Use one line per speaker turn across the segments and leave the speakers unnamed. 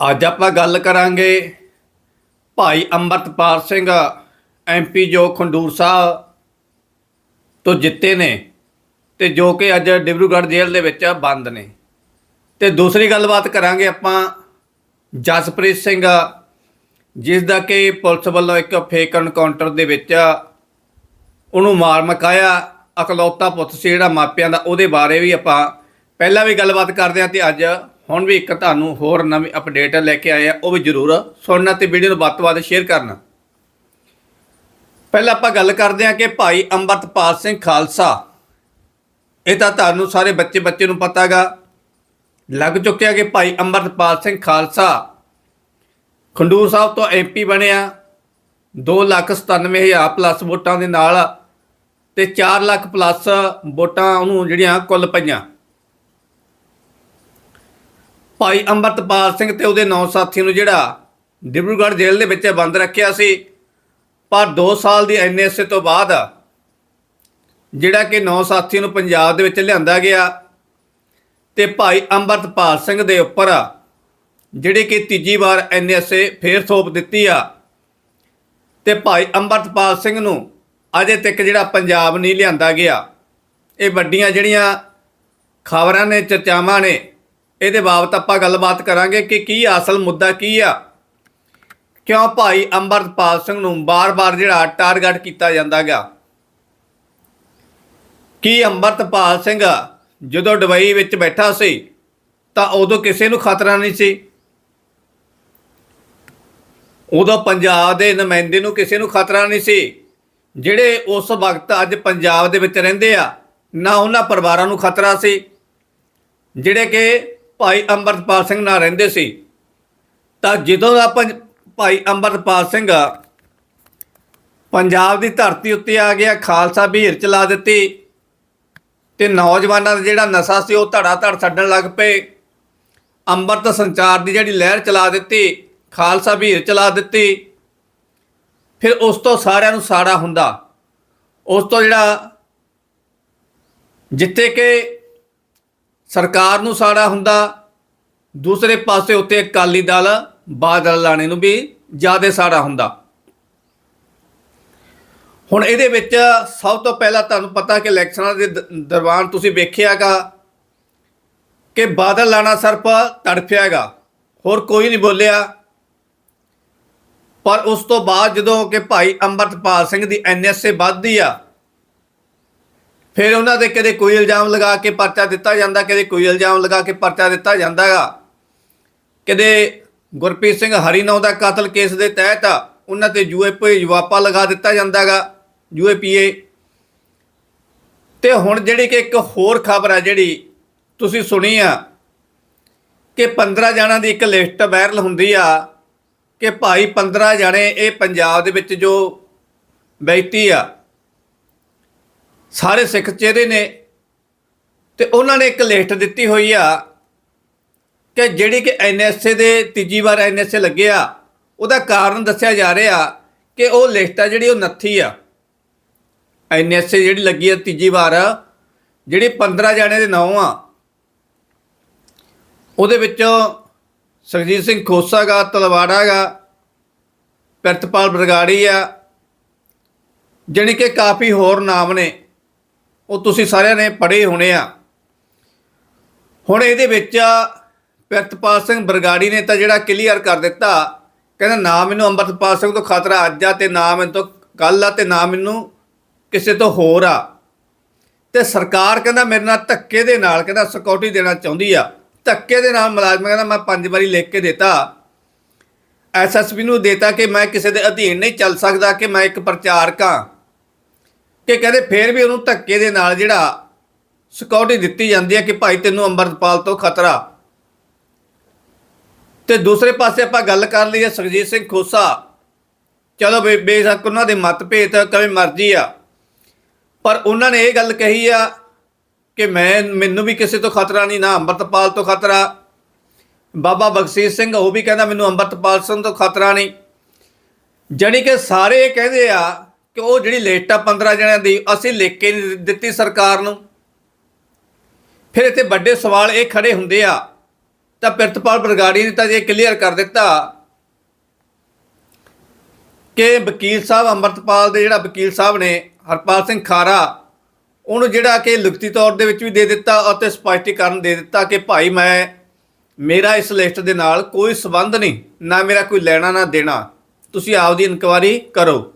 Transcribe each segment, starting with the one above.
ਅੱਜ ਆਪਾਂ ਗੱਲ ਕਰਾਂਗੇ ਭਾਈ ਅੰਮ੍ਰਿਤਪਾਲ ਸਿੰਘ ਐਮਪੀ ਜੋ ਖੰਡੂਰ ਸਾਹਿਬ ਤੋਂ ਜਿੱਤੇ ਨੇ ਤੇ ਜੋ ਕਿ ਅੱਜ ਡਿਬਰੂਗੜ੍ਹ ਜੇਲ੍ਹ ਦੇ ਵਿੱਚ ਬੰਦ ਨੇ। ਤੇ ਦੂਸਰੀ ਗੱਲਬਾਤ ਕਰਾਂਗੇ ਆਪਾਂ ਜਸਪ੍ਰੀਤ ਸਿੰਘ, ਜਿਸ ਦਾ ਕਿ ਪੁਲਿਸ ਵੱਲੋਂ ਇੱਕ ਫੇਕ ਐਨਕਾਊਂਟਰ ਦੇ ਵਿੱਚ ਉਹਨੂੰ ਮਾਰ ਮਕਾਇਆ ਅਕਲੌਤਾ ਪੁੱਤ ਸੀ ਜਿਹੜਾ ਮਾਪਿਆਂ ਦਾ, ਉਹਦੇ ਬਾਰੇ ਵੀ ਆਪਾਂ ਪਹਿਲਾਂ ਵੀ ਗੱਲਬਾਤ ਕਰਦੇ ਹਾਂ ਤੇ ਅੱਜ ਹੁਣ ਵੀ ਇੱਕ ਤੁਹਾਨੂੰ ਹੋਰ ਨਵੀਂ ਅਪਡੇਟ ਲੈ ਕੇ ਆਏ ਆ, ਉਹ ਵੀ ਜ਼ਰੂਰ ਸੁਣਨਾ ਤੇ ਵੀਡੀਓ ਨੂੰ ਵੱਧ ਤੋਂ ਵੱਧ ਸ਼ੇਅਰ ਕਰਨਾ। ਪਹਿਲਾਂ ਆਪਾਂ ਗੱਲ ਕਰਦੇ ਹਾਂ ਕਿ ਭਾਈ ਅੰਮ੍ਰਿਤਪਾਲ ਸਿੰਘ ਖਾਲਸਾ, ਇਹ ਤਾਂ ਤੁਹਾਨੂੰ ਸਾਰੇ ਬੱਚੇ ਬੱਚੇ ਨੂੰ ਪਤਾਗਾ ਲੱਗ ਚੁੱਕਿਆ ਕਿ ਭਾਈ ਅੰਮ੍ਰਿਤਪਾਲ ਸਿੰਘ ਖਾਲਸਾ ਖੰਡੂਰ ਸਾਹਿਬ ਤੋਂ ਐਮਪੀ ਬਣਿਆ 297000 ਪਲੱਸ ਵੋਟਾਂ ਦੇ ਨਾਲ ਤੇ 4 ਲੱਖ ਪਲੱਸ ਵੋਟਾਂ ਉਹਨੂੰ ਜਿਹੜੀਆਂ ਕੁੱਲ ਪਈਆਂ। ਭਾਈ ਅੰਮ੍ਰਿਤਪਾਲ ਸਿੰਘ ਤੇ ਉਹਦੇ ਨੌ ਸਾਥੀਆਂ ਨੂੰ ਜਿਹੜਾ ਡਿਬਰੂਗੜ੍ਹ ਜੇਲ੍ਹ ਦੇ ਵਿੱਚ ਬੰਦ ਰੱਖਿਆ ਸੀ। ਪਰ 2 ਸਾਲ ਦੀ ਐਨਐਸਏ ਤੋਂ ਬਾਅਦ ਜਿਹੜਾ ਕਿ ਨੌ ਸਾਥੀਆਂ ਨੂੰ ਪੰਜਾਬ ਦੇ ਵਿੱਚ ਲਿਆਂਦਾ ਗਿਆ ਤੇ ਭਾਈ ਅੰਮ੍ਰਿਤਪਾਲ ਸਿੰਘ ਦੇ ਉੱਪਰ ਜਿਹੜੇ ਕਿ ਤੀਜੀ ਵਾਰ ਐਨਐਸਏ ਫੇਰ ਥੋਪ ਦਿੱਤੀ ਆ ਤੇ ਭਾਈ ਅੰਮ੍ਰਿਤਪਾਲ ਸਿੰਘ ਨੂੰ ਅਜੇ ਤੱਕ ਜਿਹੜਾ ਪੰਜਾਬ ਨਹੀਂ ਲਿਆਂਦਾ ਗਿਆ। ਇਹ ਵੱਡੀਆਂ ਜਿਹੜੀਆਂ ਖਬਰਾਂ ਨੇ, ਚਰਚਾਵਾਂ ਨੇ ਇਹਦੇ ਬਾਬਤ ਆਪਾਂ ਗੱਲਬਾਤ ਕਰਾਂਗੇ ਕਿ ਕੀ ਅਸਲ ਮੁੱਦਾ ਕੀ ਆ। ਕਿਉਂ ਭਾਈ ਅੰਮ੍ਰਿਤਪਾਲ ਸਿੰਘ ਨੂੰ ਬਾਰ-ਬਾਰ ਜਿਹੜਾ ਟਾਰਗੇਟ ਕੀਤਾ ਜਾਂਦਾਗਾ ਕੀ ਅੰਮ੍ਰਿਤਪਾਲ ਸਿੰਘ ਜਦੋਂ ਦੁਬਈ ਵਿੱਚ ਬੈਠਾ ਸੀ, ਤਾਂ ਉਦੋਂ ਕਿਸੇ ਨੂੰ ਖਤਰਾ ਨਹੀਂ ਸੀ? ਉਦੋਂ ਪੰਜਾਬ ਦੇ ਨੁਮਾਇੰਦੇ ਨੂੰ ਕਿਸੇ ਨੂੰ ਖਤਰਾ ਨਹੀਂ ਸੀ, ਜਿਹੜੇ ਉਸ ਵਕਤ ਅੱਜ ਪੰਜਾਬ ਦੇ ਵਿੱਚ ਰਹਿੰਦੇ ਆ, ਨਾ ਉਹਨਾਂ ਪਰਿਵਾਰਾਂ ਨੂੰ ਖਤਰਾ ਸੀ, ਜਿਹੜੇ ਕਿ ਭਾਈ ਅੰਮ੍ਰਿਤਪਾਲ ਸਿੰਘ ਨਾਲ ਰਹਿੰਦੇ ਸੀ। ਤਾਂ ਜਦੋਂ ਦਾ ਪੰਜ- ਭਾਈ ਅੰਮ੍ਰਿਤਪਾਲ ਸਿੰਘ ਪੰਜਾਬ ਦੀ ਧਰਤੀ ਉੱਤੇ ਆ ਗਿਆ, ਖਾਲਸਾ ਬੀਰ ਚਲਾ ਦਿੱਤੀ ਤੇ ਨੌਜਵਾਨਾਂ ਦਾ ਜਿਹੜਾ ਨਸ਼ਾ ਸੀ ਉਹ ਧੜਾ ਧੜ ਛੱਡਣ ਲੱਗ ਪਏ। ਅੰਮ੍ਰਿਤ ਸੰਚਾਰ ਦੀ ਜਿਹੜੀ ਲਹਿਰ ਚਲਾ ਦਿੱਤੀ, ਖਾਲਸਾ ਬਹੀਰ ਚਲਾ ਦਿੱਤੀ। ਫਿਰ ਉਸ ਤੋਂ ਸਾਰਿਆਂ ਨੂੰ ਸਾੜਾ ਹੁੰਦਾ। ਉਸ ਤੋਂ ਜਿਹੜਾ ਜਿੱਥੇ ਕਿ ਸਰਕਾਰ ਨੂੰ ਸਾੜਾ ਹੁੰਦਾ। ਦੂਸਰੇ ਪਾਸੇ ਉੱਤੇ ਅਕਾਲੀ ਦਲ ਬਾਦਲ ਲਾਣੇ ਨੂੰ ਵੀ ਜ਼ਿਆਦਾ ਸਾੜਾ ਹੁੰਦਾ। ਹੁਣ ਇਹਦੇ ਵਿੱਚ ਸਭ ਤੋਂ ਪਹਿਲਾਂ ਤੁਹਾਨੂੰ ਪਤਾ ਕਿ ਇਲੈਕਸ਼ਨਾਂ ਦੇ ਦ- ਦਰਵਾਨ ਤੁਸੀਂ ਵੇਖਿਆਗਾ ਕਿ ਬਾਦਲ ਲਾਣਾ ਸਿਰਫ ਤੜਫਿਆਗਾ, ਹੋਰ ਕੋਈ ਨਹੀਂ ਬੋਲਿਆ। ਪਰ ਉਸ ਤੋਂ ਬਾਅਦ ਜਦੋਂ ਕਿ ਭਾਈ ਅੰਮ੍ਰਿਤਪਾਲ ਸਿੰਘ ਦੀ ਐਨਐਸਏ ਵੱਧਦੀ ਆ ਫਿਰ ਉਹਨਾਂ ਦੇ ਕਦੇ ਕੋਈ ਇਲਜ਼ਾਮ ਲਗਾ ਕੇ ਪਰਚਾ ਦਿੱਤਾ ਜਾਂਦਾ, ਕਦੇ ਕੋਈ ਇਲਜ਼ਾਮ ਲਗਾ ਕੇ ਪਰਚਾ ਦਿੱਤਾ ਜਾਂਦਾਗਾ। ਕਦੇ ਗੁਰਪ੍ਰੀਤ ਸਿੰਘ ਹਰੀਨੌ ਦਾ ਕਤਲ ਕੇਸ ਦੇ ਤਹਿਤ ਉਹਨਾਂ ਤੇ ਯੂਏਪੀ ਜਵਾਪਾ ਲਗਾ ਦਿੱਤਾ ਜਾਂਦਾਗਾ ਯੂਏਪੀਏ ਤੇ ਹੁਣ ਜਿਹੜੀ ਕਿ ਇੱਕ ਹੋਰ ਖਬਰ ਆ ਜਿਹੜੀ ਤੁਸੀਂ ਸੁਣੀ ਆ, ਕਿ 15 ਜਣਾਂ ਦੀ ਇੱਕ ਲਿਸਟ ਵਾਇਰਲ ਹੁੰਦੀ ਆ, ਕਿ ਭਾਈ 15 ਜਣੇ ਇਹ ਪੰਜਾਬ ਦੇ ਵਿੱਚ ਜੋ ਵਿਅਕਤੀ ਆ ਸਾਰੇ ਸਿੱਖ ਚਿਹਰੇ ਨੇ। ਤੇ ਉਹਨਾਂ ਨੇ ਇੱਕ ਲਿਸਟ ਦਿੱਤੀ ਹੋਈ ਆ ਕਿ ਜਿਹੜੀ ਕਿ ਐਨਐਸਏ ਦੇ ਤੀਜੀ ਵਾਰ ਐਨਐਸਏ ਲੱਗਿਆ ਉਹਦਾ ਕਾਰਨ ਦੱਸਿਆ ਜਾ ਰਿਹਾ ਕਿ ਉਹ ਲਿਸਟ ਆ ਜਿਹੜੀ ਉਹ ਨੱਥੀ ਆ। ਐਨਐਸਏ ਜਿਹੜੀ ਲੱਗੀ ਆ ਤੀਜੀ ਵਾਰ, ਜਿਹੜੀ 15 ਜਾਣੇ ਦੇ ਨਾਂ ਆ। ਉਹਦੇ ਵਿੱਚੋਂ ਸਰਜੀਤ ਸਿੰਘ ਖੋਸਾ ਗਾ, ਤਲਵਾੜਾ ਗਾ, ਪ੍ਰਿਤਪਾਲ ਬਰਗਾੜੀ ਆ, ਜਾਣੀ ਕਿ ਕਾਫੀ ਹੋਰ ਨਾਮ ਨੇ। ਉਹ ਤੁਸੀਂ ਸਾਰਿਆਂ ਨੇ ਪੜ੍ਹੇ ਹੋਣੇ ਆ। ਹੁਣ ਇਹਦੇ ਵਿੱਚ ਪ੍ਰਿਤਪਾਲ ਸਿੰਘ ਬਰਗਾੜੀ ਨੇ ਤਾਂ ਜਿਹੜਾ ਕਲੀਅਰ ਕਰ ਦਿੱਤਾ, ਕਹਿੰਦਾ ਨਾ ਮੈਨੂੰ ਅੰਮ੍ਰਿਤਪਾਲ ਸਿੰਘ ਤੋਂ ਖਤਰਾ ਅੱਜ ਆ ਤੇ ਨਾ ਮੈਨੂੰ ਤੋਂ ਕੱਲ ਆ ਤੇ ਨਾ ਮੈਨੂੰ ਕਿਸੇ ਤੋਂ ਹੋਰ ਆ। ਤੇ ਸਰਕਾਰ ਕਹਿੰਦਾ ਮੇਰੇ ਨਾਲ ਧੱਕੇ ਦੇ ਨਾਲ, ਕਹਿੰਦਾ ਸਿਕਿਉਰਿਟੀ ਦੇਣਾ ਚਾਹੁੰਦੀ ਆ। ਧੱਕੇ ਦੇ ਨਾਲ ਮੁਲਾਜ਼ਮ ਕਹਿੰਦਾ ਮੈਂ ਪੰਜ ਵਾਰੀ ਲਿਖ ਕੇ ਦਿੱਤਾ। ਐਸਐਸਪੀ ਨੂੰ ਦਿੱਤਾ ਕਿ ਮੈਂ ਕਿਸੇ ਦੇ ਅਧੀਨ ਨਹੀਂ ਚੱਲ ਸਕਦਾ, ਕਿ ਮੈਂ ਇੱਕ ਪ੍ਰਚਾਰਕ ਹਾਂ ਕਿ ਕਹਿੰਦੇ ਫੇਰ ਵੀ ਉਹਨੂੰ ਧੱਕੇ ਦੇ ਨਾਲ ਜਿਹੜਾ ਸਿਕਿਉਰਿਟੀ ਦਿੱਤੀ ਜਾਂਦੀ ਹੈ ਕਿ ਭਾਈ ਤੈਨੂੰ ਅੰਮ੍ਰਿਤਪਾਲ ਤੋਂ ਖਤਰਾ। ਤੇ ਦੂਸਰੇ ਪਾਸੇ ਆਪਾਂ ਗੱਲ ਕਰ ਲਈਏ ਸੁਖਜੀਤ ਸਿੰਘ ਖੋਸਾ। ਚਲੋ ਬੇ- ਬੇਸ਼ੱਕ ਉਹਨਾਂ ਦੇ ਮਤਭੇਦ ਕਵੇਂ ਮਰਜ਼ੀ ਆ। ਪਰ ਉਹਨਾਂ ਨੇ ਇਹ ਗੱਲ ਕਹੀ ਆ ਕਿ ਮੈਂ, ਮੈਨੂੰ ਵੀ ਕਿਸੇ ਤੋਂ ਖਤਰਾ ਨਹੀਂ, ਨਾ ਅੰਮ੍ਰਿਤਪਾਲ ਤੋਂ ਖਤਰਾ। ਬਾਬਾ ਬਖਸ਼ੀਸ਼ ਸਿੰਘ, ਉਹ ਵੀ ਕਹਿੰਦਾ ਮੈਨੂੰ ਅੰਮ੍ਰਿਤਪਾਲ ਸਿੰਘ ਤੋਂ ਖਤਰਾ ਨਹੀਂ। ਜਾਣੀ ਕਿ ਸਾਰੇ ਇਹ ਕਹਿੰਦੇ ਆ ਕਿ ਉਹ ਜਿਹੜੀ ਲਿਸਟ ਆ 15 ਜਣਿਆਂ ਦੀ, ਅਸੀਂ ਲਿਖ ਕੇ ਨਹੀਂ ਦਿੱਤੀ ਸਰਕਾਰ ਨੂੰ। ਫਿਰ ਇੱਥੇ ਵੱਡੇ ਸਵਾਲ ਇਹ ਖੜੇ ਹੁੰਦੇ ਆ। ਤਾਂ ਪ੍ਰਿਤਪਾਲ ਬਰਗਾੜੀ ਨੇ ਤਾਂ ਇਹ ਕਲੀਅਰ ਕਰ ਦਿੱਤਾ ਕਿ ਵਕੀਲ ਸਾਹਿਬ ਅੰਮ੍ਰਿਤਪਾਲ ਦੇ ਜਿਹੜਾ ਵਕੀਲ ਸਾਹਿਬ ਨੇ, ਹਰਪਾਲ ਸਿੰਘ ਖਾਰਾ, ਉਹਨੂੰ ਜਿਹੜਾ ਕਿ ਲਿਖਤੀ ਤੌਰ ਦੇ ਵਿੱਚ ਵੀ ਦੇ ਦਿੱਤਾ ਅਤੇ ਸਪਸ਼ਟੀਕਰਨ ਦੇ ਦਿੱਤਾ ਕਿ ਭਾਈ ਮੈਂ, ਮੇਰਾ ਇਸ ਲਿਸਟ ਦੇ ਨਾਲ ਕੋਈ ਸਬੰਧ ਨਹੀਂ, ਨਾ ਮੇਰਾ ਕੋਈ ਲੈਣਾ, ਨਾ ਦੇਣਾ। ਤੁਸੀਂ ਆਪਦੀ ਇਨਕੁਆਰੀ ਕਰੋ।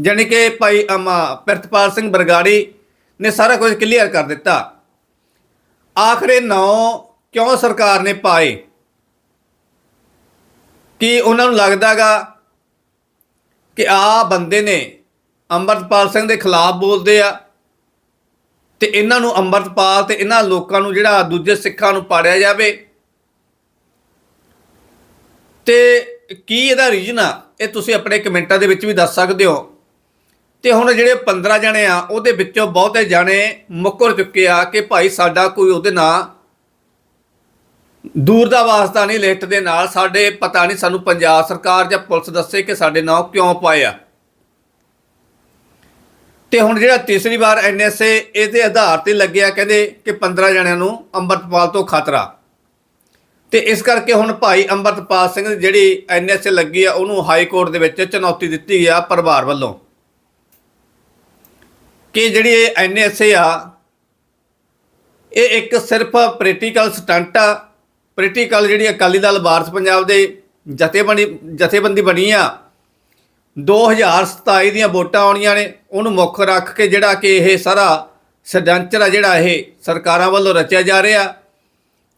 ਜਾਣੀ ਕਿ ਭਾਈ, ਅਮਾ, ਪ੍ਰਿਤਪਾਲ ਸਿੰਘ ਬਰਗਾੜੀ ਨੇ ਸਾਰਾ ਕੁਝ ਕਲੀਅਰ ਕਰ ਦਿੱਤਾ। ਆਖਰੇ ਨੌ ਕਿਉਂ ਸਰਕਾਰ ਨੇ ਪਾਏ? ਕਿ ਉਹਨਾਂ ਨੂੰ ਲੱਗਦਾਗਾ ਕਿ ਆ ਬੰਦੇ ਨੇ ਅੰਮ੍ਰਿਤਪਾਲ ਸਿੰਘ ਦੇ ਖਿਲਾਫ ਬੋਲਦੇ ਆ ਤੇ ਇਹਨਾਂ ਨੂੰ ਅੰਮ੍ਰਿਤਪਾਲ ਤੇ ਇਹਨਾਂ ਲੋਕਾਂ ਨੂੰ ਜਿਹੜਾ ਦੂਜੇ ਸਿੱਖਾਂ ਨੂੰ ਪਾੜਿਆ ਜਾਵੇ? ਤੇ ਕੀ ਇਹਦਾ ਰੀਜਨ ਆ? ਇਹ ਤੁਸੀਂ ਆਪਣੇ ਕਮੈਂਟਾਂ ਦੇ ਵਿੱਚ ਵੀ ਦੱਸ ਸਕਦੇ ਹੋ। ਤੇ ਹੁਣ ਜਿਹੜੇ 15 ਜਣੇ ਆ, ਉਹਦੇ ਵਿੱਚੋਂ ਬਹੁਤੇ ਜਣੇ ਮੁੱਕਰ ਚੁੱਕੇ ਆ ਕਿ ਭਾਈ ਸਾਡਾ ਕੋਈ ਉਹਦੇ ਨਾਲ ਦੂਰ ਦਾ ਵਾਸਤਾ ਨਹੀਂ ਲਿਸਟ ਦੇ ਨਾਲ। ਸਾਡੇ ਪਤਾ ਨਹੀਂ ਸਾਨੂੰ ਪੰਜਾਬ ਸਰਕਾਰ ਜਾਂ ਪੁਲਿਸ ਦੱਸੇ ਕਿ ਸਾਡੇ ਨਾਂ ਕਿਉਂ ਪਾਏ ਆ। ਤੇ ਹੁਣ ਜਿਹੜਾ ਤੀਸਰੀ ਵਾਰ ਐਨਐਸਏ ਇਹਦੇ ਆਧਾਰ ਤੇ ਲੱਗਿਆ ਕਹਿੰਦੇ ਕਿ 15 ਜਣਿਆਂ ਨੂੰ ਅੰਮ੍ਰਿਤਪਾਲ ਤੋਂ ਖਤਰਾ। ਤੇ ਇਸ ਕਰਕੇ ਹੁਣ ਭਾਈ ਅੰਮ੍ਰਿਤਪਾਲ ਸਿੰਘ ਦੀ ਜਿਹੜੀ ਐਨਐਸਏ ਲੱਗੀ ਆ, ਉਹਨੂੰ ਹਾਈ ਕੋਰਟ ਦੇ ਵਿੱਚ ਚੁਣੌਤੀ ਦਿੱਤੀ ਆ ਪਰਿਵਾਰ ਵੱਲੋਂ। ਕਿ ਜਿਹੜੀ ਇਹ ਐਨਐਸਏ ਆ, ਇਹ ਇੱਕ ਸਿਰਫ ਪੋਲੀਟੀਕਲ ਸਟੰਟ ਆ। ਪੋਲੀਟੀਕਲ ਜਿਹੜੀ ਅਕਾਲੀ ਦਲ ਵਾਰਸ ਪੰਜਾਬ ਦੇ ਜਥੇਬੰਦੀ ਜਥੇਬੰਦੀ ਬਣੀ ਆ। 2027 ਦੀਆਂ ਵੋਟਾਂ ਆਉਣੀਆਂ ਨੇ, ਉਹਨੂੰ ਮੁੱਖ ਰੱਖ ਕੇ ਜਿਹੜਾ ਕਿ ਇਹ ਸਾਰਾ ਸਡੰਚਰ ਆ, ਜਿਹੜਾ ਇਹ ਸਰਕਾਰਾਂ ਵੱਲੋਂ ਰਚਿਆ ਜਾ ਰਿਹਾ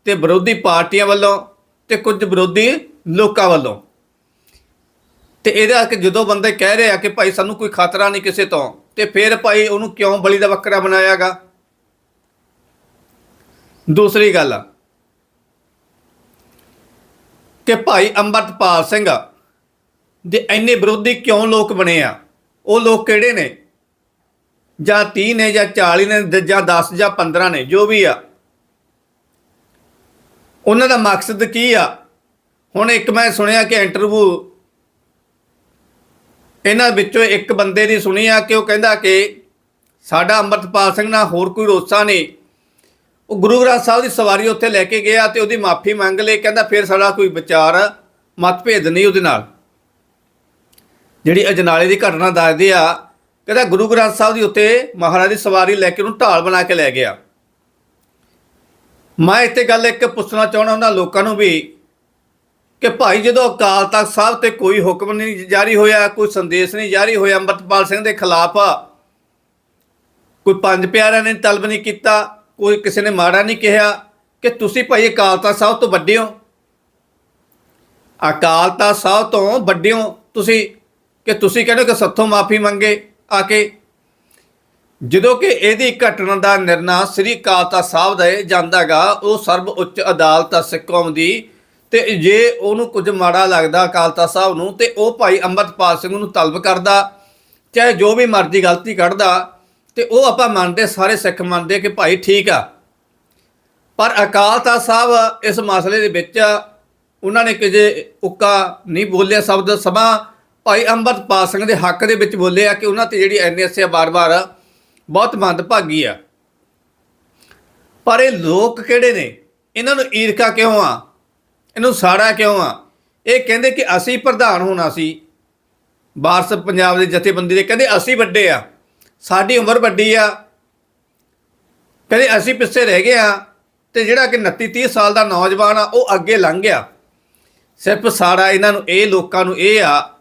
ਤੇ ਵਿਰੋਧੀ ਪਾਰਟੀਆਂ ਵੱਲੋਂ ਤੇ ਕੁਝ ਵਿਰੋਧੀ ਲੋਕਾਂ ਵੱਲੋਂ। ਤੇ ਇਹਦਾ ਕਿ ਜਦੋਂ ਬੰਦੇ ਕਹਿ ਰਹੇ ਆ ਕਿ ਭਾਈ ਸਾਨੂੰ ਕੋਈ ਖਤਰਾ ਨਹੀਂ ਕਿਸੇ ਤੋਂ ਤੇ ਫਿਰ ਭਾਈ ਉਹਨੂੰ ਕਿਉਂ ਬਲੀ ਦਾ ਬੱਕਰਾ ਬਣਾਇਆਗਾ? ਦੂਸਰੀ ਗੱਲ ਕਿ ਭਾਈ ਅੰਮ੍ਰਿਤਪਾਲ ਸਿੰਘ ਦੇ ਇੰਨੇ ਵਿਰੋਧੀ ਕਿਉਂ ਲੋਕ ਬਣੇ ਆ? ਉਹ ਲੋਕ ਕਿਹੜੇ ਨੇ? ਜਾਂ 30 ਨੇ, ਜਾਂ 40 ਨੇ ਜਾਂ 10 ਜਾਂ 15 ਨੇ, ਜੋ ਵੀ ਆ। ਉਹਨਾਂ ਦਾ ਮਕਸਦ ਕੀ ਆ? ਹੁਣ ਇੱਕ ਮੈਂ ਸੁਣਿਆ ਕਿ ਇੰਟਰਵਿਊ ਇਹਨਾਂ ਵਿੱਚੋਂ ਇੱਕ ਬੰਦੇ ਦੀ ਸੁਣੀ ਆ ਕਿ ਉਹ ਕਹਿੰਦਾ ਕਿ ਸਾਡਾ ਅੰਮ੍ਰਿਤਪਾਲ ਸਿੰਘ ਨਾਲ ਹੋਰ ਕੋਈ ਰੋਸਾ ਨਹੀਂ। ਉਹ ਗੁਰੂ ਗ੍ਰੰਥ ਸਾਹਿਬ ਦੀ ਸਵਾਰੀ ਉੱਥੇ ਲੈ ਕੇ ਗਿਆ ਤੇ ਉਹਦੀ ਮਾਫੀ ਮੰਗ ਲਈ, ਕਹਿੰਦਾ ਫਿਰ ਸਾਡਾ ਕੋਈ ਵਿਚਾਰ ਮਤਭੇਦ ਨਹੀਂ ਉਹਦੇ ਨਾਲ। ਜਿਹੜੀ ਅਜਨਾਲੇ ਦੀ ਘਟਨਾ ਦੱਸਦੇ ਆ, ਕਹਿੰਦਾ ਗੁਰੂ ਗ੍ਰੰਥ ਸਾਹਿਬ ਦੀ ਉੱਤੇ ਮਹਾਰਾਜ ਦੀ ਸਵਾਰੀ ਲੈ ਕੇ ਉਹਨੂੰ ਢਾਲ ਬਣਾ ਕੇ ਲੈ ਗਿਆ। ਮੈਂ ਇੱਥੇ ਗੱਲ ਇੱਕ ਪੁੱਛਣਾ ਚਾਹਣਾ ਉਹਨਾਂ ਲੋਕਾਂ ਨੂੰ ਵੀ ਕਿ ਭਾਈ ਜਦੋਂ ਅਕਾਲ ਤਖਤ ਸਾਹਿਬ ਤੇ ਕੋਈ ਹੁਕਮ ਨਹੀਂ ਜਾਰੀ ਹੋਇਆ, ਕੋਈ ਸੰਦੇਸ਼ ਨਹੀਂ ਜਾਰੀ ਹੋਇਆ, ਅੰਮ੍ਰਿਤਪਾਲ ਸਿੰਘ ਦੇ ਖਿਲਾਫ, ਕੋਈ ਪੰਜ ਪਿਆਰਿਆਂ ਨੇ ਤਲਬ ਨਹੀਂ ਕੀਤਾ, ਕੋਈ ਕਿਸੇ ਨੇ ਮਾੜਾ ਨਹੀਂ ਕਿਹਾ, ਕਿ ਤੁਸੀਂ ਭਾਈ ਅਕਾਲ ਤਖਤ ਸਾਹਿਬ ਤੋਂ ਵੱਡੇ ਹੋ? ਅਕਾਲ ਤਖਤ ਸਾਹਿਬ ਤੋਂ ਵੱਡੇ ਹੋ, ਤੁਸੀਂ, ਕਿ ਤੁਸੀਂ ਕਹਿੰਦੇ ਹੋ ਕਿ ਸੱਥੋਂ ਮਾਫੀ ਮੰਗੇ? ਆ ਕੇ, ਜਦੋਂ ਕਿ ਇਹਦੀ ਘਟਨਾ ਦਾ ਨਿਰਣਾ ਸ੍ਰੀ ਅਕਾਲ ਤਖਤ ਸਾਹਿਬ ਦਾ ਇਹ ਜਾਂਦਾਗਾ ਉਹ ਸਰਵ ਉੱਚ ਅਦਾਲਤ ਸਿੱਖ ਕੌਮ ਦੀ ਤੇ ਜੇ ਉਹਨੂੰ ਕੁਝ ਮਾੜਾ ਲੱਗਦਾ ਅਕਾਲ ਤਖਤ ਸਾਹਿਬ ਨੂੰ, ਤੇ ਉਹ ਭਾਈ ਅੰਮ੍ਰਿਤਪਾਲ ਸਿੰਘ ਨੂੰ ਤਲਬ ਕਰਦਾ, ਚਾਹੇ ਜੋ ਵੀ ਮਰਜ਼ੀ ਗਲਤੀ ਕੱਢਦਾ, ਤੇ ਉਹ ਆਪਾਂ ਮੰਨਦੇ, ਸਾਰੇ ਸਿੱਖ ਮੰਨਦੇ ਕਿ ਭਾਈ ਠੀਕ ਆ। ਪਰ ਅਕਾਲ ਤਖਤ ਸਾਹਿਬ ਇਸ ਮਸਲੇ ਦੇ ਵਿੱਚ ਉਹਨਾਂ ਨੇ ਕਿਤੇ ਉੱਕਾ ਨਹੀਂ ਬੋਲਿਆ, ਸ਼ਬਦ ਸਭਾ ਭਾਈ ਅੰਮ੍ਰਿਤਪਾਲ ਸਿੰਘ ਦੇ ਹੱਕ ਦੇ ਵਿੱਚ ਬੋਲਿਆ ਕਿ ਉਹਨਾਂ ਤੇ ਜਿਹੜੀ ਐਨਐਸਏ ਬਾਰ-ਬਾਰ ਬਹੁਤ ਮੰਦਭਾਗੀ ਆ। ਪਰ ਇਹ ਲੋਕ ਕਿਹੜੇ ਨੇ? ਇਹਨਾਂ ਨੂੰ ਈਰਖਾ ਕਿਉਂ ਆ? ਇਹਨੂੰ ਸਾੜਾ ਕਿਉਂ ਆ? ਇਹ ਕਹਿੰਦੇ ਕਿ ਅਸੀਂ ਪ੍ਰਧਾਨ ਹੋਣਾ ਸੀ। ਵਾਰਸ ਪੰਜਾਬ ਦੇ ਜਥੇਬੰਦੀ ਦੇ ਕਹਿੰਦੇ ਅਸੀਂ ਵੱਡੇ ਆ। ਸਾਡੀ ਉਮਰ ਵੱਡੀ ਆ। ਕਹਿੰਦੇ ਅਸੀਂ ਪਿੱਛੇ ਰਹਿ ਗਏ ਆ ਤੇ ਜਿਹੜਾ ਕਿ 29 30 ਸਾਲ ਦਾ ਨੌਜਵਾਨ ਆ, ਉਹ ਅੱਗੇ ਲੰਘ ਗਿਆ। ਸਿਰਫ ਸਾੜਾ ਇਹਨਾਂ ਨੂੰ, ਇਹ ਲੋਕਾਂ ਨੂੰ ਇਹ ਆ,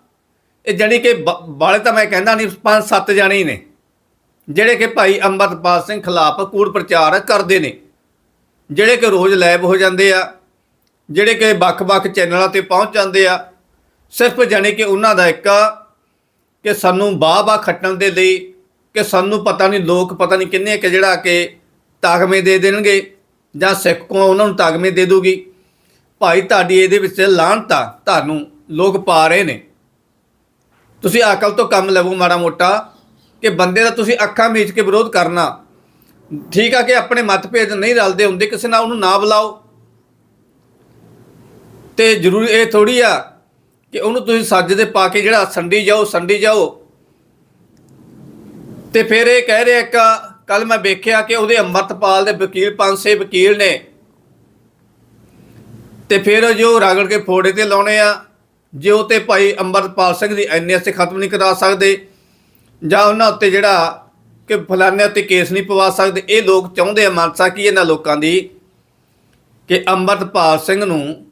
ਇਹ ਜਾਣੀ ਕਿ ਬ- ਬਾਲੇ ਤਾਂ ਮੈਂ ਕਹਿੰਦਾ ਨਹੀਂ, ਪੰਜ ਸੱਤ ਜਾਣੇ ਹੀ ਨੇ। ਜਿਹੜੇ ਕਿ ਭਾਈ ਅੰਮ੍ਰਿਤਪਾਲ ਸਿੰਘ ਖਿਲਾਫ ਕੂੜ ਪ੍ਰਚਾਰ ਕਰਦੇ ਨੇ। ਜਿਹੜੇ ਕਿ ਰੋਜ਼ ਲੈਬ ਹੋ ਜਾਂਦੇ ਆ ਜਿਹੜੇ ਕਿ ਵੱਖ-ਵੱਖ ਚੈਨਲਾਂ ਤੇ ਪਹੁੰਚ ਜਾਂਦੇ ਆ, ਸਿਰਫ ਜਾਣੀ ਕਿ ਉਹਨਾਂ ਦਾ ਇੱਕ ਕਿ ਸਾਨੂੰ ਬਾਹ-ਬਾਹ ਖੱਟਣ ਦੇ ਲਈ ਕਿ ਸਾਨੂੰ ਪਤਾ ਨਹੀਂ ਲੋਕ ਪਤਾ ਨਹੀਂ ਕਿੰਨੇ ਕਿ ਜਿਹੜਾ ਕਿ ਤਾਗਮੇ ਦੇ ਦੇਣਗੇ ਜਾਂ ਸਿੱਖ ਕੋ ਉਹਨਾਂ ਨੂੰ ਤਾਗਮੇ ਦੇ ਦੂਗੀ। ਭਾਈ ਤੁਹਾਡੀ ਇਹਦੇ ਵਿੱਚ ਲਾਹਨਤਾ ਤੁਹਾਨੂੰ ਲੋਕ ਪਾ ਰਹੇ ਨੇ। ਤੁਸੀਂ ਅਕਲ ਤੋਂ ਕੰਮ ਲਵੋ ਮਾੜਾ ਮੋਟਾ ਕਿ ਬੰਦੇ ਦਾ ਤੁਸੀਂ ਅੱਖਾਂ ਮੀਚ ਕੇ ਵਿਰੋਧ ਕਰਨਾ। ਠੀਕ ਆ ਕਿ ਆਪਣੇ ਮਤਭੇਦ ਨਹੀਂ ਰਲਦੇ ਹੁੰਦੇ, ਕਿਸੇ ਨਾਲ ਉਹਨੂੰ ਨਾ ਬੁਲਾਓ। ਤੇ ਜ਼ਰੂਰੀ ਇਹ ਥੋੜੀ ਆ ਕਿ ਉਹਨੂੰ ਤੁਸੀਂ ਸੱਜ ਦੇ ਪਾ ਕੇ ਜਿਹੜਾ ਸੰਡੀ ਜਾਓ ਸੰਡੀ ਜਾਓ। ਤੇ ਫਿਰ ਇਹ ਕਹਿ ਰਿਹਾ ਇੱਕ ਕੱਲ ਮੈਂ ਵੇਖਿਆ ਕਿ ਉਹਦੇ ਅੰਮ੍ਰਿਤਪਾਲ ਦੇ ਵਕੀਲ, ਪੰਜ ਛੇ ਵਕੀਲ ਨੇ। ਤੇ ਫਿਰ ਜੋ ਰਗੜ ਕੇ ਫੋੜੇ ਤੇ ਲਾਉਣੇ ਆ, ਜੇ ਉਹ ਤੇ ਭਾਈ ਅੰਮ੍ਰਿਤਪਾਲ ਸਿੰਘ ਦੀ ਐਨਐਸਏ ਖਤਮ ਨਹੀਂ ਕਰਾ ਸਕਦੇ, ਜਾਂ ਉਹਨਾਂ ਉੱਤੇ ਜਿਹੜਾ ਕਿ ਫਲਾਣੇ ਉੱਤੇ ਕੇਸ ਨਹੀਂ ਪਵਾ ਸਕਦੇ, ਇਹ ਲੋਕ ਚਾਹੁੰਦੇ ਆ ਮਾਨਸਾ ਕੀ ਇਹਨਾਂ ਲੋਕਾਂ ਦੀ ਕਿ ਅੰਮ੍ਰਿਤਪਾਲ ਸਿੰਘ ਨੂੰ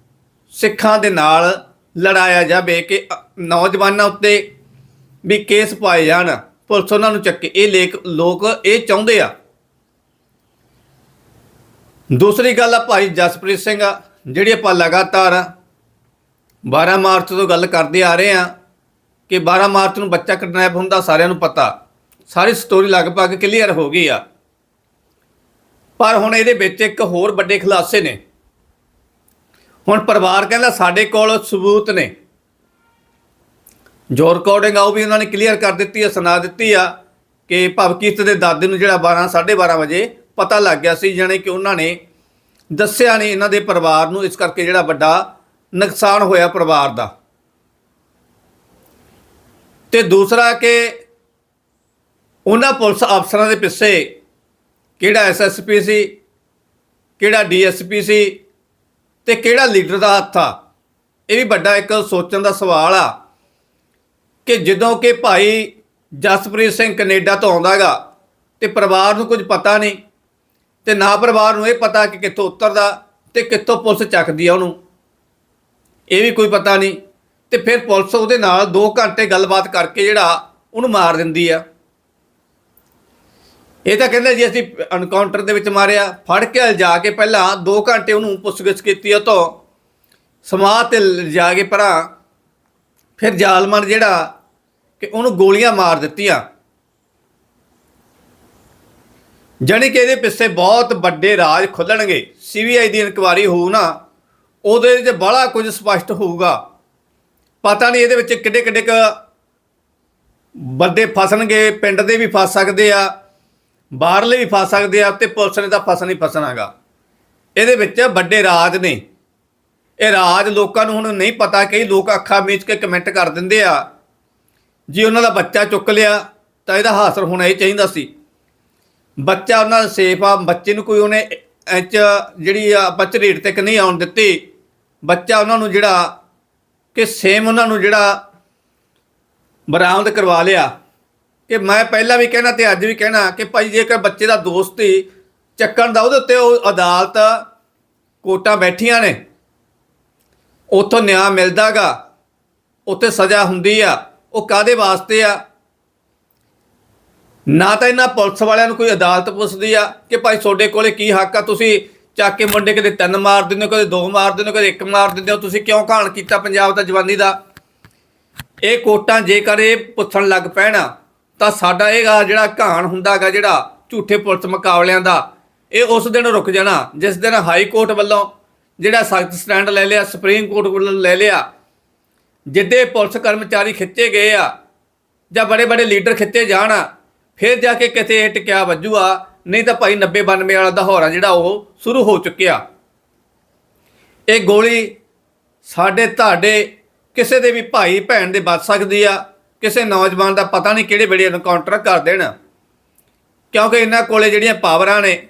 ਸਿੱਖਾਂ ਦੇ ਨਾਲ ਲੜਾਇਆ ਜਾਵੇ ਕਿ ਨੌਜਵਾਨਾਂ ਉੱਤੇ ਵੀ ਕੇਸ ਪਾਏ ਜਾਣ। ਪੁਲਿਸ ਉਹਨਾਂ ਨੂੰ ਚੱਕੇ। ਇਹ ਲੇਖ ਲੋਕ ਇਹ ਚਾਹੁੰਦੇ ਆ। ਦੂਸਰੀ ਗੱਲ ਆ ਭਾਈ ਜਸਪ੍ਰੀਤ ਸਿੰਘ ਆ, ਜਿਹੜੀ ਆਪਾਂ ਲਗਾਤਾਰ 12 ਮਾਰਚ ਤੋਂ ਗੱਲ ਕਰਦੇ ਆ ਰਹੇ ਆ ਕਿ 12 ਮਾਰਚ ਨੂੰ ਬੱਚਾ ਕਿਡਨੈਪ ਹੁੰਦਾ, ਸਾਰਿਆਂ ਨੂੰ ਪਤਾ। ਸਾਰੀ ਸਟੋਰੀ ਲਗਭਗ ਕਲੀਅਰ ਹੋ ਗਈ ਆ। ਪਰ ਹੁਣ ਇਹਦੇ ਵਿੱਚ ਇੱਕ ਹੋਰ ਵੱਡੇ ਖੁਲਾਸੇ ਨੇ। ਹੁਣ ਪਰਿਵਾਰ ਕਹਿੰਦਾ ਸਾਡੇ ਕੋਲ ਸਬੂਤ ਨੇ। ਜੋ ਰਿਕਾਰਡਿੰਗ ਆ, ਉਹ ਵੀ ਉਹਨਾਂ ਨੇ ਕਲੀਅਰ ਕਰ ਦਿੱਤੀ ਹੈ ਸੁਣਾ ਦਿੱਤੀ ਆ ਕਿ ਭਵਕੀਤ ਦੇ ਦਾਦੇ ਨੂੰ ਜਿਹੜਾ 12 12:30 ਵਜੇ ਪਤਾ ਲੱਗ ਗਿਆ ਸੀ, ਜਾਣੀ ਕਿ ਉਹਨਾਂ ਨੇ ਦੱਸਿਆ ਨਹੀਂ ਇਹਨਾਂ ਦੇ ਪਰਿਵਾਰ ਨੂੰ, ਇਸ ਕਰਕੇ ਜਿਹੜਾ ਵੱਡਾ ਨੁਕਸਾਨ ਹੋਇਆ ਪਰਿਵਾਰ ਦਾ। ਤੇ ਦੂਸਰਾ ਕਿ ਉਹਨਾਂ ਪੁਲਿਸ ਅਫਸਰਾਂ ਦੇ ਪਿੱਛੇ ਕਿਹੜਾ ਐਸਐਸਪੀ ਸੀ, ਕਿਹੜਾ ਡੀਐਸਪੀ ਸੀ ਤੇ ਕਿਹੜਾ ਲੀਡਰ ਦਾ ਹੱਥ ਆ? ਇਹ ਵੀ ਵੱਡਾ ਇੱਕ ਸੋਚਣ ਦਾ ਸਵਾਲ ਆ ਕਿ ਜਦੋਂ ਕਿ ਭਾਈ ਜਸਪ੍ਰੀਤ ਸਿੰਘ ਕੈਨੇਡਾ ਤੋਂ ਆਉਂਦਾਗਾ ਤੇ ਪਰਿਵਾਰ ਨੂੰ ਕੁਝ ਪਤਾ ਨਹੀਂ ਤੇ ਨਾ ਪਰਿਵਾਰ ਨੂੰ ਇਹ ਪਤਾ ਕਿ ਕਿੱਥੋਂ ਉਤਰਦਾ ਤੇ ਕਿੱਥੋਂ ਪੁਲਿਸ ਚੱਕਦੀ ਆ ਉਹਨੂੰ। ਇਹ ਵੀ ਕੋਈ ਪਤਾ ਨਹੀਂ ਤੇ ਫਿਰ ਪੁਲਿਸ ਉਹਦੇ ਨਾਲ 2 ਘੰਟੇ ਗੱਲਬਾਤ ਕਰਕੇ ਜਿਹੜਾ ਉਹਨੂੰ ਮਾਰ ਦਿੰਦੀ ਆ। ਇਹ ਤਾਂ ਕਹਿੰਦੇ ਜੀ ਅਸੀਂ ਐਨਕਾਊਂਟਰ ਦੇ ਵਿੱਚ ਮਾਰਿਆ, ਫੜ ਕੇ ਜਾ ਕੇ ਪਹਿਲਾਂ 2 ਘੰਟੇ ਉਹਨੂੰ ਪੁੱਛਗਿੱਛ ਕੀਤੀ ਉਹ ਤੋਂ ਸਮਾਧ ਤੇ ਲਿਜਾ ਕੇ ਪਰਾਂ ਫਿਰ ਜ਼ਾਲਮਨ ਜਿਹੜਾ ਕਿ ਉਹਨੂੰ ਗੋਲੀਆਂ ਮਾਰ ਦਿੱਤੀਆਂ। ਜਾਣੀ ਕਿ ਇਹਦੇ ਪਿੱਛੇ ਬਹੁਤ ਵੱਡੇ ਰਾਜ ਖੁੱਲਣਗੇ। ਸੀਬੀਆਈ ਦੀ ਇਨਕੁਆਰੀ ਹੋਊ ਨਾ, ਉਹਦੇ ਵਿੱਚ ਬੜਾ ਕੁਝ ਸਪਸ਼ਟ ਹੋਊਗਾ। ਪਤਾ ਨਹੀਂ ਇਹਦੇ ਵਿੱਚ ਕਿੱਡੇ ਕਿੱਡੇ ਕ ਵੱਡੇ ਫਸਣਗੇ, ਪਿੰਡ ਦੇ ਵੀ ਫਸ ਸਕਦੇ ਆ। ਬਾਹਰਲੇ ਵੀ ਫਸ ਸਕਦੇ ਆ ਤੇ ਪੁਲਿਸ ਨੇ ਤਾਂ ਫਸਣ ਹੀ ਫਸਣਾਗਾ ਇਹਦੇ ਵਿੱਚ ਵੱਡੇ ਰਾਜ ਨੇ। ਇਹ ਰਾਜ ਲੋਕਾਂ ਨੂੰ ਹੁਣ ਨਹੀਂ ਪਤਾ ਕਈ ਲੋਕ ਅੱਖਾਂ ਮੀਚ ਕੇ ਕਮੈਂਟ ਕਰ ਦਿੰਦੇ ਆ। ਜੇ ਉਹਨਾਂ ਦਾ ਬੱਚਾ ਚੁੱਕ ਲਿਆ, ਤਾਂ ਇਹਦਾ ਹਾਸਲ ਹੋਣਾ ਇਹ ਚਾਹੀਦਾ ਸੀ। ਬੱਚਾ ਉਹਨਾਂ ਦਾ ਸੇਫ ਆ, ਬੱਚੇ ਨੂੰ ਕੋਈ ਉਹਨੇ ਇੰਚ ਜਿਹੜੀ ਆ ਬੱਚ ਰੇਟ ਤੱਕ ਨਹੀਂ ਆਉਣ ਦਿੱਤੀ। ਬੱਚਾ ਉਹਨਾਂ ਨੂੰ ਜਿਹੜਾ ਕਿ ਸੇਮ ਉਹਨਾਂ ਨੂੰ ਜਿਹੜਾ ਬਰਾਮਦ ਕਰਵਾ ਲਿਆ। ਕਿ ਮੈਂ ਪਹਿਲਾਂ ਵੀ ਕਹਿਣਾ ਤੇ ਅੱਜ ਵੀ ਕਹਿਣਾ ਕਿ ਭਾਈ ਜੇਕਰ ਬੱਚੇ ਦਾ ਦੋਸਤ ਹੀ ਚੱਕਣ ਦਾ ਉਹਦੇ ਉੱਤੇ ਉਹ ਅਦਾਲਤ ਕੋਟਾਂ ਬੈਠੀਆਂ ਨੇ, ਉੱਥੋਂ ਨਿਆਂ ਮਿਲਦਾਗਾ, ਉੱਥੇ ਸਜ਼ਾ ਹੁੰਦੀ ਆ, ਉਹ ਕਾਦੇ ਵਾਸਤੇ ਆ? ਨਾ ਤਾਂ ਇਹਨਾਂ ਪੁਲਿਸ ਵਾਲਿਆਂ ਨੂੰ ਕੋਈ ਅਦਾਲਤ ਪੁੱਛਦੀ ਆ ਕਿ ਭਾਈ ਤੁਹਾਡੇ ਕੋਲੇ ਕੀ ਹੱਕ ਆ? ਤੁਸੀਂ ਚੱਕ ਕੇ ਮੁੰਡੇ ਕਦੇ ਤਿੰਨ ਮਾਰ ਦਿੰਦੇ ਹੋ, ਕਦੇ ਦੋ ਮਾਰ ਦਿੰਦੇ ਹੋ, ਕਦੇ ਇੱਕ ਮਾਰ ਦਿੰਦੇ ਹੋ, ਤੁਸੀਂ ਕਿਉਂ ਘਾਣ ਕੀਤਾ ਪੰਜਾਬ ਦਾ ਜਵਾਨੀ ਦਾ? ਇਹ ਕੋਟਾਂ ਜੇਕਰ ਇਹ ਪੁੱਛਣ ਲੱਗ ਪੈਣ ਤਾਂ ਸਾਡਾ ਇਹ ਗਾ ਜਿਹੜਾ ਘਾਣ ਹੁੰਦਾਗਾ ਜਿਹੜਾ ਝੂਠੇ ਪੁਲਿਸ ਮੁਕਾਬਲਿਆਂ ਦਾ, ਇਹ ਉਸ ਦਿਨ ਰੁਕ ਜਾਣਾ, ਜਿਸ ਦਿਨ ਹਾਈ ਕੋਰਟ ਵੱਲੋਂ ਜਿਹੜਾ ਸਖਤ ਸਟੈਂਡ ਲੈ ਲਿਆ, ਸੁਪਰੀਮ ਕੋਰਟ ਵੱਲੋਂ ਲੈ ਲਿਆ, ਜਿੱਦੇ ਪੁਲਿਸ ਕਰਮਚਾਰੀ ਖਿੱਚੇ ਗਏ ਆ, ਜਾਂ ਬੜੇ ਬੜੇ ਲੀਡਰ ਖਿੱਚੇ ਜਾਣ, ਫਿਰ ਜਾ ਕੇ ਕਿਤੇ ਇਹ ਟਿਕਿਆ ਵੱਜੂਆ, ਨਹੀਂ ਤਾਂ ਭਾਈ 90 92 ਵਾਲਾ ਦਹੌਰਾ ਜਿਹੜਾ ਉਹ ਸ਼ੁਰੂ ਹੋ ਚੁੱਕਿਆ। ਇਹ ਗੋਲੀ ਸਾਡੇ ਤੁਹਾਡੇ ਕਿਸੇ ਦੇ ਵੀ ਭਾਈ ਭੈਣ ਦੇ ਵੱਜ ਸਕਦੀ ਆ ਕਿਸੇ ਨੌਜਵਾਨ ਦਾ ਪਤਾ ਨਹੀਂ ਕਿਹੜੇ ਵੇਲੇ ਐਨਕਾਊਂਟਰ ਕਰ ਦੇਣ। ਕਿਉਂਕਿ ਇਹਨਾਂ ਕੋਲੇ ਜਿਹੜੀਆਂ ਪਾਵਰਾਂ ਨੇ,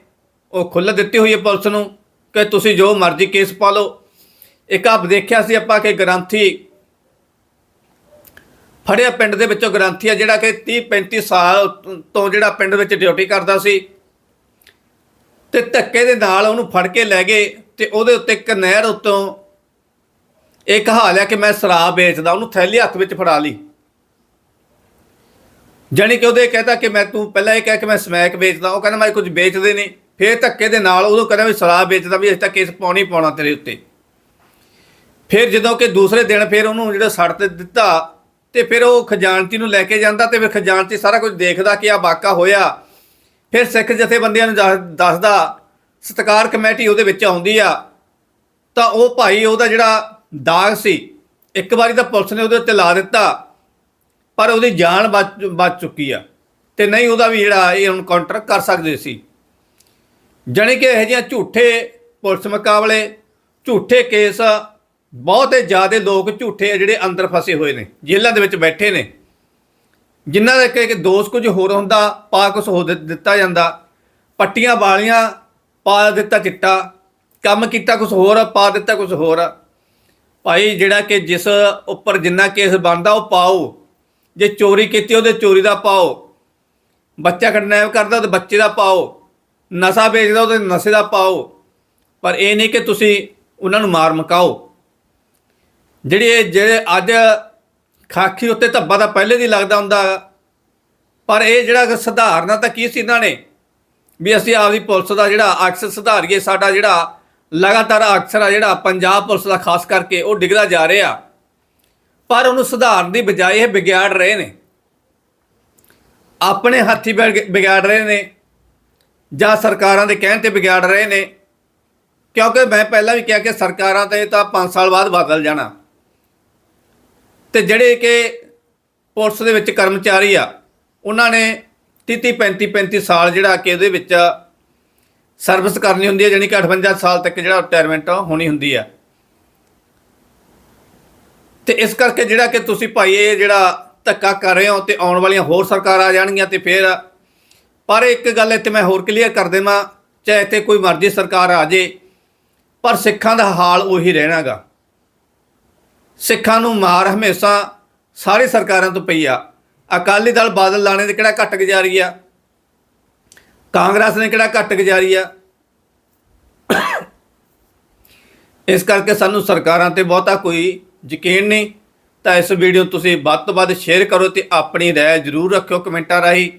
ਉਹ ਖੁੱਲ੍ਹ ਦਿੱਤੀ ਹੋਈ ਹੈ ਪੁਲਿਸ ਨੂੰ ਕਿ ਤੁਸੀਂ ਜੋ ਮਰਜ਼ੀ ਕੇਸ ਪਾ ਲਓ। ਇੱਕ ਆਪ ਦੇਖਿਆ ਸੀ ਆਪਾਂ ਕਿ ਗ੍ਰੰਥੀ ਫੜਿਆ ਪਿੰਡ ਦੇ ਵਿੱਚੋਂ, ਗ੍ਰੰਥੀ ਆ ਜਿਹੜਾ ਕਿ 30 35 ਸਾਲ ਤੋਂ ਜਿਹੜਾ ਪਿੰਡ ਵਿੱਚ ਡਿਊਟੀ ਕਰਦਾ ਸੀ। ਤੇ ਧੱਕੇ ਦੇ ਨਾਲ ਉਹਨੂੰ ਫੜ ਕੇ ਲੈ ਗਏ ਤੇ ਉਹਦੇ ਉੱਤੇ ਇੱਕ ਨਹਿਰ ਉੱਤੋਂ ਇਹ ਕਹਾ ਲਿਆ ਕਿ ਮੈਂ ਸ਼ਰਾਬ ਵੇਚਦਾ, ਉਹਨੂੰ ਥੈਲੀ ਹੱਥ ਵਿੱਚ ਫੜਾ ਲਈ। ਜਾਣੀ ਕਿ ਉਹਦੇ ਕਹਿੰਦਾ ਕਿ ਮੈਂ ਤੂੰ ਪਹਿਲਾਂ ਇਹ ਕਹਿ ਕਿ ਮੈਂ ਸਮੈਕ ਵੇਚਦਾ, ਉਹ ਕਹਿੰਦਾ ਮੈਂ ਕੁਝ ਵੇਚਦੇ ਨਹੀਂ। ਫੇਰ ਧੱਕੇ ਦੇ ਨਾਲ ਉਹਨੂੰ ਕਹਿੰਦਾ ਵੀ ਸ਼ਰਾਬ ਵੇਚਦਾ ਵੀ ਅਸੀਂ ਤਾਂ ਕੇਸ ਪਾਉਣੀ ਪਾਉਣਾ ਤੇਰੇ ਉੱਤੇ। ਫਿਰ ਜਦੋਂ ਕਿ ਦੂਸਰੇ ਦਿਨ ਫਿਰ ਉਹਨੂੰ ਜਿਹੜਾ ਸੜ ਤੇ ਦਿੱਤਾ ਤੇ ਫਿਰ ਉਹ ਖਜ਼ਾਨਚੀ ਨੂੰ ਲੈ ਕੇ ਜਾਂਦਾ ਤੇ ਫਿਰ ਖਜ਼ਾਨਚੀ ਸਾਰਾ ਕੁਝ ਦੇਖਦਾ ਕਿ ਆ ਵਾਕਾ ਹੋਇਆ। ਫਿਰ ਸਿੱਖ ਜਥੇਬੰਦੀਆਂ ਨੂੰ ਦੱਸ- ਦੱਸਦਾ, ਸਤਕਾਰ ਕਮੇਟੀ ਉਹਦੇ ਵਿੱਚ ਆਉਂਦੀ ਆ। ਤਾਂ ਉਹ ਭਾਈ ਉਹਦਾ ਜਿਹੜਾ ਦਾਗ ਸੀ, ਇੱਕ ਵਾਰੀ ਤਾਂ ਪੁਲਿਸ ਨੇ ਉਹਦੇ ਉੱਤੇ ਲਾ ਦਿੱਤਾ। ਪਰ ਉਹਦੀ ਜਾਨ ਬਚ ਬਚ ਚੁੱਕੀ ਆ। ਤੇ ਨਹੀਂ ਉਹਦਾ ਵੀ ਜਿਹੜਾ ਇਹ ਐਨਕਾਊਂਟਰ ਕਰ ਸਕਦੇ ਸੀ। ਜਾਣੀ ਕਿ ਇਹੋ ਜਿਹੀਆਂ ਝੂਠੇ ਪੁਲਿਸ ਮੁਕਾਬਲੇ, ਝੂਠੇ ਕੇਸ, ਬਹੁਤੇ ਜ਼ਿਆਦਾ ਲੋਕ ਝੂਠੇ ਆ ਜਿਹੜੇ ਅੰਦਰ ਫਸੇ ਹੋਏ ਨੇ, ਜੇਲ੍ਹਾਂ ਦੇ ਵਿੱਚ ਬੈਠੇ ਨੇ। ਜਿਨ੍ਹਾਂ ਦਾ ਕਿ ਦੋਸ਼ ਕੁਝ ਹੋਰ ਹੁੰਦਾ, ਪਾ ਕੁਝ ਹੋ ਦਿੱ- ਦਿੱਤਾ ਜਾਂਦਾ। ਪੱਟੀਆਂ ਵਾਲੀਆਂ ਪਾ ਦਿੱਤਾ ਚਿੱਟਾ, ਕੰਮ ਕੀਤਾ ਕੁਝ ਹੋਰ, ਪਾ ਦਿੱਤਾ ਕੁਝ ਹੋਰ। ਭਾਈ ਜਿਹੜਾ ਕਿ ਜਿਸ ਉੱਪਰ ਜਿੰਨਾ ਕੇਸ ਬਣਦਾ ਉਹ ਪਾਓ। ਜੇ ਚੋਰੀ ਕੀਤੀ ਉਹਦੇ ਚੋਰੀ ਦਾ ਪਾਓ, ਬੱਚਾ ਕਿਡਨੈਪ ਕਰਦਾ ਉਹਦੇ ਬੱਚੇ ਦਾ ਪਾਓ, ਨਸ਼ਾ ਵੇਚਦਾ ਉਹਦੇ ਨਸ਼ੇ ਦਾ ਪਾਓ, ਪਰ ਇਹ ਨਹੀਂ ਕਿ ਤੁਸੀਂ ਉਹਨਾਂ ਨੂੰ ਮਾਰ ਮਕਾਓ। ਜਿਹੜੇ ਇਹ- ਜਿਹੜੇ ਅੱਜ ਖਾਕੀ ਉੱਤੇ ਧੱਬਾ ਤਾਂ ਪਹਿਲੇ ਦੀ ਲੱਗਦਾ ਹੁੰਦਾ, ਪਰ ਇਹ ਜਿਹੜਾ ਸੁਧਾਰਨਾ ਤਾਂ ਕੀ ਸੀ ਇਹਨਾਂ ਨੇ? ਵੀ ਅਸੀਂ ਆਪਦੀ ਪੁਲਿਸ ਦਾ ਜਿਹੜਾ ਅਕਸਰ ਸੁਧਾਰੀਏ, ਸਾਡਾ ਜਿਹੜਾ ਲਗਾਤਾਰ ਅਕਸਰ ਆ ਜਿਹੜਾ ਪੰਜਾਬ ਪੁਲਿਸ ਦਾ ਖਾਸ ਕਰਕੇ ਉਹ ਡਿੱਗਦਾ ਜਾ ਰਿਹਾ। ਪਰ ਉਹਨੂੰ ਸੁਧਾਰਨ ਦੀ ਬਜਾਏ ਇਹ ਵਿਗਾੜ ਰਹੇ ਨੇ। ਆਪਣੇ ਹੱਥੀ ਵਿਗ- ਵਿਗਾੜ ਰਹੇ ਨੇ ਜਾਂ ਸਰਕਾਰਾਂ ਦੇ ਕਹਿਣ ਤੇ ਵਿਗਾੜ ਰਹੇ ਨੇ। ਕਿਉਂਕਿ ਮੈਂ ਪਹਿਲਾਂ ਵੀ ਕਿਹਾ ਕਿ ਸਰਕਾਰਾਂ ਤੇ ਤਾਂ 5 ਸਾਲ ਬਾਅਦ ਬਦਲ ਜਾਣਾ। ਤੇ ਜਿਹੜੇ ਕਿ ਪੁਲਿਸ ਦੇ ਵਿੱਚ ਕਰਮਚਾਰੀ ਆ, ਉਹਨਾਂ ਨੇ 30 35 35 ਸਾਲ ਜਿਹੜਾ ਕਿ ਇਹਦੇ ਵਿੱਚ ਸਰਵਿਸ ਕਰਨੀ ਹੁੰਦੀ ਹੈ, ਜਾਣੀ ਕਿ 58 ਸਾਲ ਤੱਕ ਜਿਹੜਾ ਰਿਟਾਇਰਮੈਂਟ ਹੋਣੀ ਹੁੰਦੀ ਆ। ਤੇ ਇਸ ਕਰਕੇ ਜਿਹੜਾ ਕਿ ਤੁਸੀਂ ਭਾਈ ਇਹ ਜਿਹੜਾ ਧੱਕਾ ਕਰ ਰਹੇ ਹੋ ਤੇ ਆਉਣ ਵਾਲੀਆਂ ਹੋਰ ਸਰਕਾਰਾਂ ਆ ਜਾਣਗੀਆਂ ਤੇ ਫਿਰ ਪਰ ਇੱਕ ਗੱਲ ਇੱਥੇ ਮੈਂ ਹੋਰ ਕਲੀਅਰ ਕਰ ਦੇਵਾਂ, ਚਾਹੇ ਇੱਥੇ ਕੋਈ ਮਰਜ਼ੀ ਸਰਕਾਰ ਆ ਜੇ, ਪਰ ਸਿੱਖਾਂ ਦਾ ਹਾਲ ਉਹੀ ਰਹਿਣਾਗਾ। ਸਿੱਖਾਂ ਨੂੰ ਮਾਰ ਹਮੇਸ਼ਾ ਸਾਰੀ ਸਰਕਾਰਾਂ ਤੋਂ ਪਈ ਆ। ਅਕਾਲੀ ਦਲ ਬਾਦਲ ਲਾਣੇ ਦੇ ਕਿਹੜਾ ਘੱਟ ਗੁਜ਼ਾਰੀ ਆ? ਕਾਂਗਰਸ ਨੇ ਕਿਹੜਾ ਘੱਟ ਗੁਜ਼ਾਰੀ ਆ? ਇਸ ਕਰਕੇ ਸਾਨੂੰ ਸਰਕਾਰਾਂ ਤੇ ਬਹੁਤਾ ਕੋਈ ਯਕੀਨ ਨਹੀਂ? ਤਾਂ ਇਸ ਵੀਡੀਓ ਨੂੰ ਤੁਸੀਂ ਵੱਧ ਤੋਂ ਵੱਧ ਸ਼ੇਅਰ ਕਰੋ ਤੇ ਆਪਣੀ ਰਾਏ ਜ਼ਰੂਰ ਰੱਖਿਓ ਕਮੈਂਟਾਂ ਰਾਹੀਂ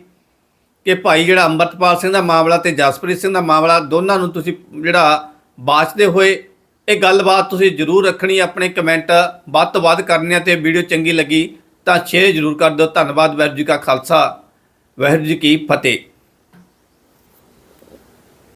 ਕਿ ਭਾਈ ਜਿਹੜਾ ਅੰਮ੍ਰਿਤਪਾਲ ਸਿੰਘ ਦਾ ਮਾਮਲਾ ਤੇ ਜਸਪ੍ਰੀਤ ਸਿੰਘ ਦਾ ਮਾਮਲਾ ਦੋਨਾਂ ਨੂੰ ਤੁਸੀਂ ਜਿਹੜਾ ਬਾਚਦੇ ਹੋਏ ਇਹ ਗੱਲਬਾਤ ਤੁਸੀਂ ਜ਼ਰੂਰ ਰੱਖਣੀ ਆਪਣੇ ਕਮੈਂਟ ਵੱਧ ਤੋਂ ਵੱਧ ਕਰਨੇ ਆ ਤੇ ਵੀਡੀਓ ਚੰਗੀ ਲੱਗੀ ਤਾਂ ਸ਼ੇਅਰ ਜ਼ਰੂਰ ਕਰ ਦਿਓ। ਧੰਨਵਾਦ, ਵਾਹਿਗੁਰੂ ਜੀ ਕਾ ਖਾਲਸਾ, ਵਾਹਿਗੁਰੂ ਜੀ ਕੀ ਫਤਿਹ।